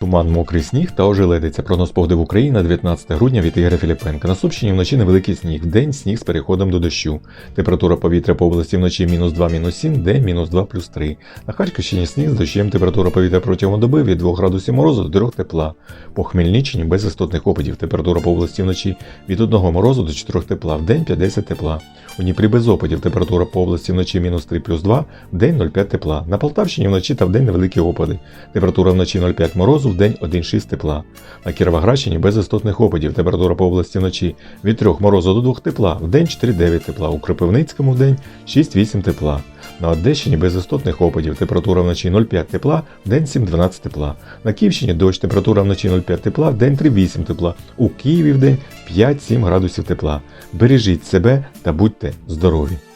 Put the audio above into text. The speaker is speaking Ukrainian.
Туман, мокрий сніг та ожеледиця. Прогноз погоди в Україні на 19 грудня від Ігоря Філіпенка. На Сумщині вночі невеликий сніг, вдень сніг з переходом до дощу. Температура повітря по області вночі мінус 2, мінус 7, день мінус 2, плюс 3. На Харківщині сніг з дощем, температура повітря протягом доби від 2 градусів морозу до 3 тепла. По Хмельниччині без істотних опадів. Температура по області вночі від 1 морозу до 4 тепла, вдень 50 тепла. У Дніпрі без опадів температура по області вночі мінус 3 плюс 2, вдень 0,5 тепла. На Полтавщині вночі та вдень невеликі опади. Температура вночі 0,5 морозу, вдень 1,6 тепла. На Кіровоградщині без істотних опадів. Температура по області вночі від 3 морозу до 2 тепла, вдень 4,9 тепла. У Кропивницькому вдень 6-8 тепла. На Одещині без істотних опадів. Температура вночі 0,5 тепла, вдень 7-12 тепла. На Київщині дощ, температура вночі 0,5 тепла, вдень 3,8 тепла. У Києві вдень 5-7 градусів тепла. Бережіть себе та будьте здорові!